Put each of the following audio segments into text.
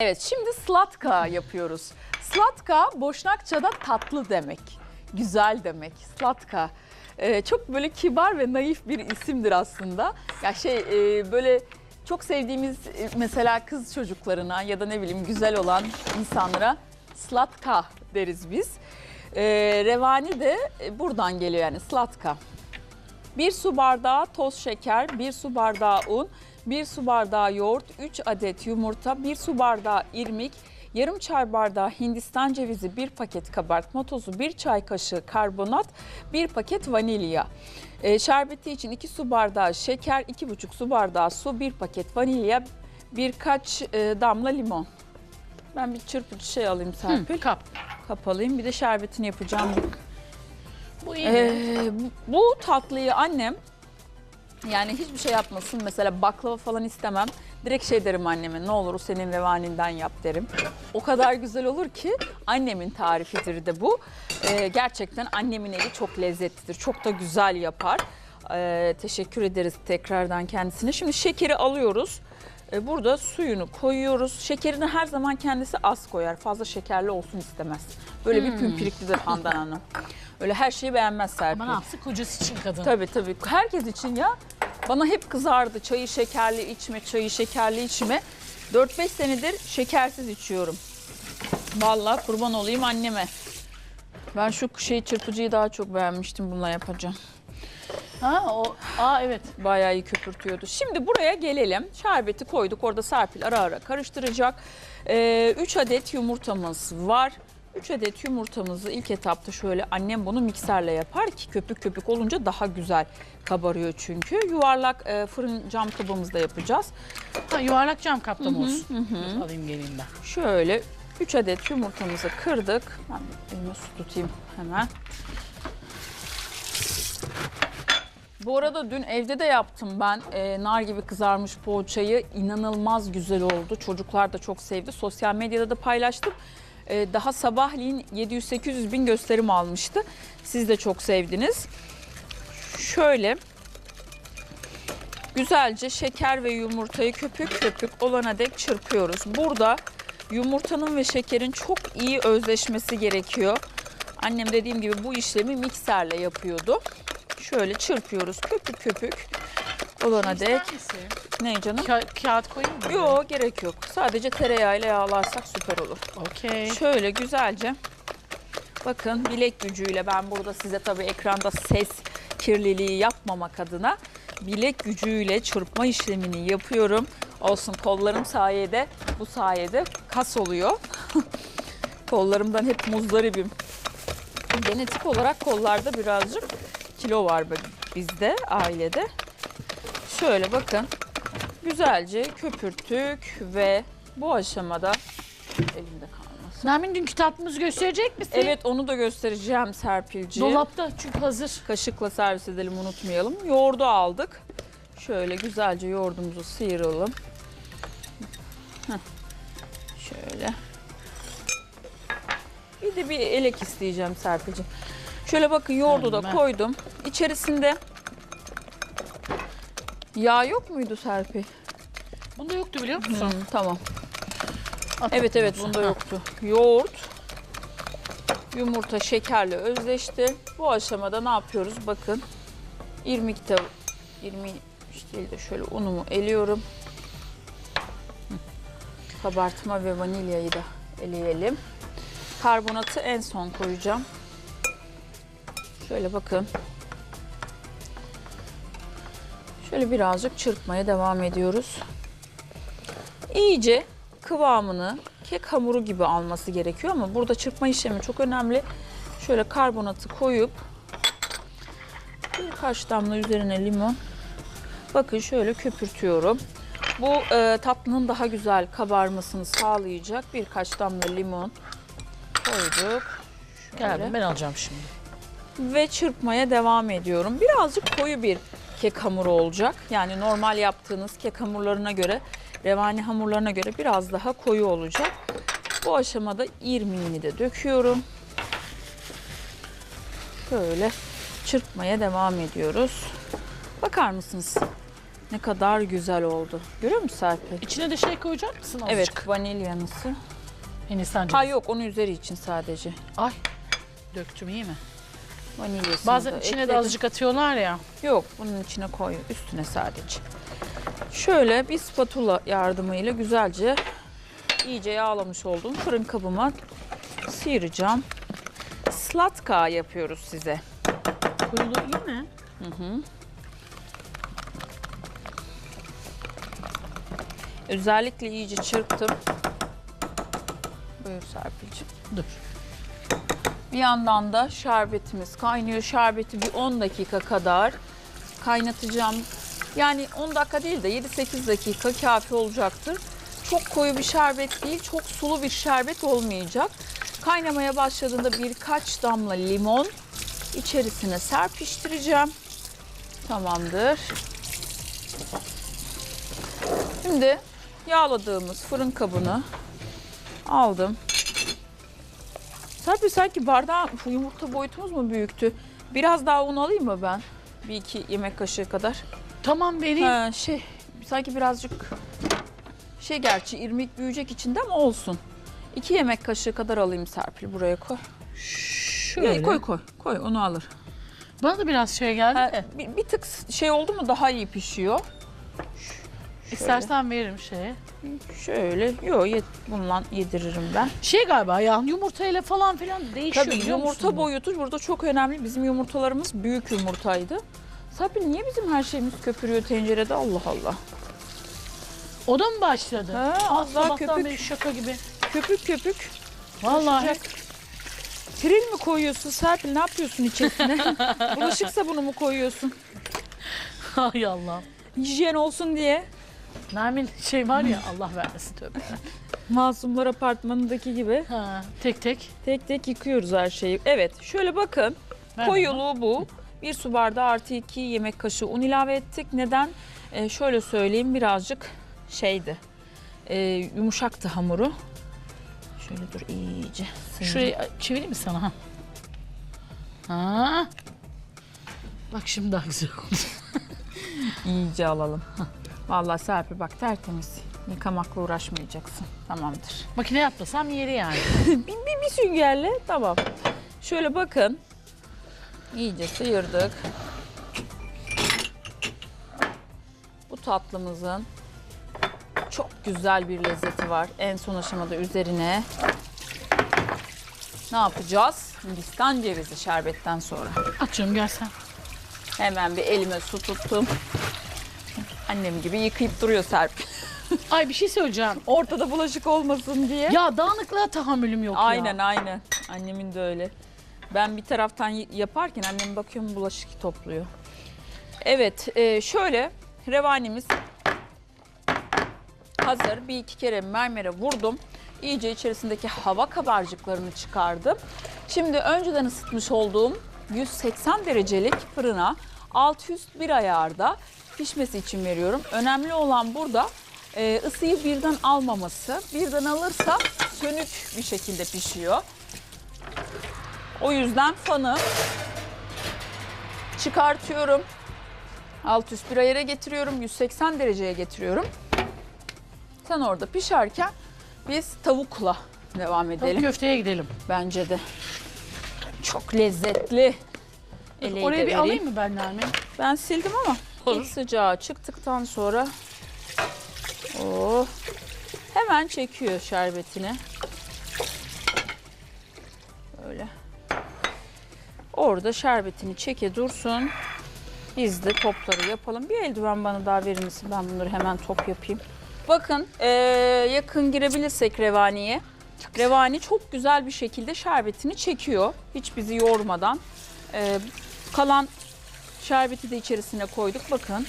Evet şimdi slatka yapıyoruz. Slatka Boşnakça'da tatlı demek. Güzel demek. Slatka. Ee, çok böyle kibar ve naif bir isimdir aslında. Ya şey e, böyle çok sevdiğimiz e, mesela kız çocuklarına ya da ne bileyim güzel olan insanlara slatka deriz biz. Ee, revani de buradan geliyor yani slatka. 1 su bardağı toz şeker, 1 su bardağı un, 1 su bardağı yoğurt, 3 adet yumurta, 1 su bardağı irmik, yarım çay bardağı hindistan cevizi, 1 paket kabartma tozu, 1 çay kaşığı karbonat, 1 paket vanilya. Ee, şerbeti için 2 su bardağı şeker, 2,5 su bardağı su, 1 paket vanilya, birkaç e, damla limon. Ben bir çırpıcı şey alayım Serpil. Kap. Kapalıyım. Bir de şerbetini yapacağım. Bu iyi. Ee, bu- tatlıyı annem yani hiçbir şey yapmasın mesela baklava falan istemem. Direkt şey derim anneme ne olur o senin revaninden yap derim. O kadar güzel olur ki annemin tarifidir de bu. Ee, gerçekten annemin eli çok lezzetlidir. Çok da güzel yapar. Ee, teşekkür ederiz tekrardan kendisine. Şimdi şekeri alıyoruz. Ee, burada suyunu koyuyoruz. Şekerini her zaman kendisi az koyar. Fazla şekerli olsun istemez. Böyle bir pimpiriklidir Handan Hanım. Öyle her şeyi beğenmez Serpil. Ama ne yapsın kocası için kadın. Tabii tabii. Herkes için ya. Bana hep kızardı. Çayı şekerli içme, çayı şekerli içme. 4-5 senedir şekersiz içiyorum. Vallahi kurban olayım anneme. Ben şu şey çırpıcıyı daha çok beğenmiştim bununla yapacağım. Ha o. Aa evet. Bayağı iyi köpürtüyordu. Şimdi buraya gelelim. Şerbeti koyduk. Orada Serpil ara ara karıştıracak. 3 adet yumurtamız var. 3 adet yumurtamızı ilk etapta şöyle annem bunu mikserle yapar ki köpük köpük olunca daha güzel kabarıyor çünkü. Yuvarlak e, fırın cam kabımızda yapacağız. Ha, yuvarlak cam kapta mı olsun? Dur, Alayım geleyim ben. Şöyle 3 adet yumurtamızı kırdık. Ben elime su tutayım hemen. Bu arada dün evde de yaptım ben e, nar gibi kızarmış poğaçayı. inanılmaz güzel oldu. Çocuklar da çok sevdi. Sosyal medyada da paylaştım. E, daha sabahleyin 700-800 bin gösterim almıştı. Siz de çok sevdiniz. Şöyle güzelce şeker ve yumurtayı köpük köpük olana dek çırpıyoruz. Burada yumurtanın ve şekerin çok iyi özleşmesi gerekiyor. Annem dediğim gibi bu işlemi mikserle yapıyordu. Şöyle çırpıyoruz köpük köpük olana dek. Ne canım? Ka- kağıt koyayım mı? Yok gerek yok. Sadece tereyağıyla yağlarsak süper olur. Okey. Şöyle güzelce bakın bilek gücüyle ben burada size tabii ekranda ses kirliliği yapmamak adına bilek gücüyle çırpma işlemini yapıyorum. Olsun kollarım sayede bu sayede kas oluyor. Kollarımdan hep muzdaribim. Genetik olarak kollarda birazcık kilo var bizde ailede. Şöyle bakın güzelce köpürttük ve bu aşamada elimde kalmasın. Nermin dünkü tatlımızı gösterecek misin? Evet onu da göstereceğim Serpilciğim. Dolapta çünkü hazır. Kaşıkla servis edelim unutmayalım. Yoğurdu aldık. Şöyle güzelce yoğurdumuzu sıyıralım. Heh. Şöyle. Bir de bir elek isteyeceğim Serpilciğim. Şöyle bakın yoğurdu da koydum. İçerisinde yağ yok muydu Serpil? Bunda yoktu biliyor musun? Hı, tamam. At Evet evet bunda yoktu. Yoğurt, yumurta şekerle özleşti. Bu aşamada ne yapıyoruz? Bakın irmikte irmi değil de şöyle unumu eliyorum. Kabartma ve vanilyayı da eleyelim. Karbonatı en son koyacağım. Şöyle bakın. Şöyle birazcık çırpmaya devam ediyoruz. İyice kıvamını kek hamuru gibi alması gerekiyor ama burada çırpma işlemi çok önemli. Şöyle karbonatı koyup birkaç damla üzerine limon. Bakın şöyle köpürtüyorum. Bu e, tatlının daha güzel kabarmasını sağlayacak birkaç damla limon koyduk. Şöyle. Gel ben alacağım şimdi. Ve çırpmaya devam ediyorum. Birazcık koyu bir kek hamuru olacak. Yani normal yaptığınız kek hamurlarına göre, revani hamurlarına göre biraz daha koyu olacak. Bu aşamada irmiğini de döküyorum. Şöyle çırpmaya devam ediyoruz. Bakar mısınız? Ne kadar güzel oldu. Görüyor musun Serpil? İçine de şey koyacak mısın azıcık? Evet, vanilyanısı. Hindistan Ha cevizi. yok, onun üzeri için sadece. Ay döktüm iyi mi? Vanilyasını Bazen da içine de ekledim. azıcık atıyorlar ya. Yok, bunun içine koy. Üstüne sadece. Şöyle bir spatula yardımıyla güzelce iyice yağlamış olduğum fırın kabıma sıyıracağım. Slatka yapıyoruz size. Kuyulu iyi mi? Özellikle iyice çırptım. Buyur Serpil'ciğim. Dur. Bir yandan da şerbetimiz kaynıyor. Şerbeti bir 10 dakika kadar kaynatacağım. Yani 10 dakika değil de 7-8 dakika kafi olacaktır. Çok koyu bir şerbet değil, çok sulu bir şerbet olmayacak. Kaynamaya başladığında birkaç damla limon içerisine serpiştireceğim. Tamamdır. Şimdi yağladığımız fırın kabını aldım. Serpil sanki bardağın yumurta boyutumuz mu büyüktü? Biraz daha un alayım mı ben? Bir iki yemek kaşığı kadar. Tamam vereyim. Ha, şey sanki birazcık şey gerçi irmik büyüyecek içinde ama olsun. İki yemek kaşığı kadar alayım Serpil buraya koy. Şöyle. Ya, koy koy koy onu alır. Bana da biraz şey geldi Ha, de. bir, bir tık şey oldu mu daha iyi pişiyor. İstersen veririm şeye. Şöyle yo yet, bununla yediririm ben. Şey galiba ya yumurtayla falan filan değişiyor Tabii biliyor yumurta musun boyutu burada çok önemli. Bizim yumurtalarımız büyük yumurtaydı. Serpil niye bizim her şeyimiz köpürüyor tencerede Allah Allah. O da mı başladı? Ha, Az daha köpük. beri şaka gibi. Köpük köpük. Vallahi. Sıcak. Piril mi koyuyorsun Serpil ne yapıyorsun içerisine? Bulaşık sabunu mu koyuyorsun? Hay Allah. Hijyen olsun diye. Nermin şey var ya Allah vermesin tövbe. Masumlar apartmanındaki gibi Ha, tek tek. tek tek yıkıyoruz her şeyi. Evet şöyle bakın Ver koyuluğu bu. Bir su bardağı artı iki yemek kaşığı un ilave ettik. Neden? Ee, şöyle söyleyeyim birazcık şeydi. Ee, yumuşaktı hamuru. Şöyle dur iyice. sıyırayım. Şurayı çevireyim mi sana? Ha. ha. Bak şimdi daha güzel oldu. İyice alalım. Vallahi Serpil bak tertemiz. Yıkamakla uğraşmayacaksın. Tamamdır. Makine yapmasam yeri yani. bir, bir, bir süngerle tamam. Şöyle bakın. İyice sıyırdık. Bu tatlımızın çok güzel bir lezzeti var. En son aşamada üzerine ne yapacağız? Hindistan cevizi şerbetten sonra. Açıyorum gel sen. Hemen bir elime su tuttum. Annem gibi yıkayıp duruyor Serpil. Ay bir şey söyleyeceğim. Ortada bulaşık olmasın diye. Ya dağınıklığa tahammülüm yok Aynen ya. aynen. Annemin de öyle. Ben bir taraftan y- yaparken annem bakıyorum bulaşık topluyor. Evet e, şöyle revanimiz hazır. Bir iki kere mermere vurdum. İyice içerisindeki hava kabarcıklarını çıkardım. Şimdi önceden ısıtmış olduğum 180 derecelik fırına alt üst bir ayarda pişmesi için veriyorum. Önemli olan burada e, ısıyı birden almaması. Birden alırsa sönük bir şekilde pişiyor. O yüzden fanı çıkartıyorum. Alt üst bir ayara getiriyorum. 180 dereceye getiriyorum. Sen orada pişerken biz tavukla devam Tavuk edelim. köfteye gidelim. Bence de. Çok lezzetli. Eleği Oraya bir vereyim. alayım mı ben Nermin? Ben sildim ama Olur. ilk sıcağı çıktıktan sonra oh, hemen çekiyor şerbetini. Böyle. Orada şerbetini çeke dursun. Biz de topları yapalım. Bir eldiven bana daha verir misin? Ben bunları hemen top yapayım. Bakın eee, yakın girebilirsek revaniye. Revani çok güzel bir şekilde şerbetini çekiyor. Hiç bizi yormadan. Eee, kalan Şerbeti de içerisine koyduk. Bakın.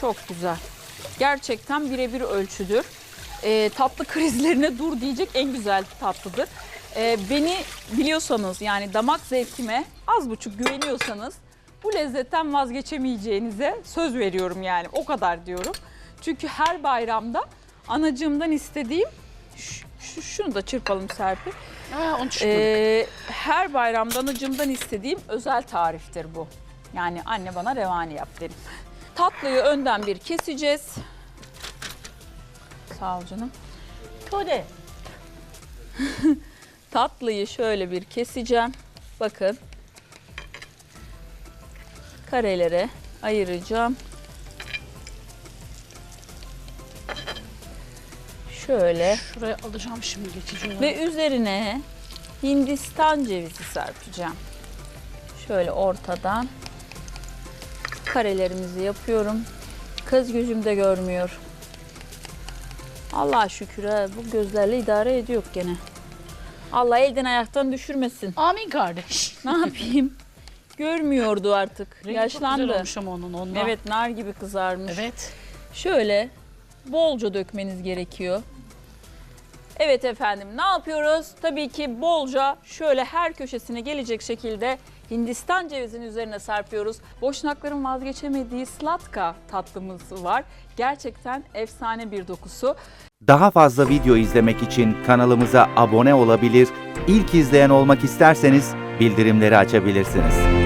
Çok güzel. Gerçekten birebir ölçüdür. Ee, tatlı krizlerine dur diyecek en güzel tatlıdır. Ee, beni biliyorsanız yani damak zevkime az buçuk güveniyorsanız bu lezzetten vazgeçemeyeceğinize söz veriyorum yani o kadar diyorum. Çünkü her bayramda anacığımdan istediğim şu- şunu da çırpalım Serpil. Ha. Ee, her bayramda anacımdan istediğim özel tariftir bu. Yani anne bana revani yap derim. Tatlıyı önden bir keseceğiz. Sağ ol canım. Tude. Tatlıyı şöyle bir keseceğim. Bakın. Karelere ayıracağım. Şöyle Şuraya alacağım şimdi geçici olarak. ve üzerine Hindistan cevizi serpeceğim. Şöyle ortadan karelerimizi yapıyorum. Kız gözümde görmüyor. Allah şükür ha, bu gözlerle idare ediyor gene. Allah elden ayaktan düşürmesin. Amin kardeş. Ne yapayım? Görmüyordu artık. Rengi çok güzel Yaşlandı. olmuş ama onun ondan. Evet nar gibi kızarmış. Evet. Şöyle bolca dökmeniz gerekiyor. Evet efendim ne yapıyoruz? Tabii ki bolca şöyle her köşesine gelecek şekilde Hindistan cevizinin üzerine serpiyoruz. Boşnakların vazgeçemediği slatka tatlımız var. Gerçekten efsane bir dokusu. Daha fazla video izlemek için kanalımıza abone olabilir, ilk izleyen olmak isterseniz bildirimleri açabilirsiniz.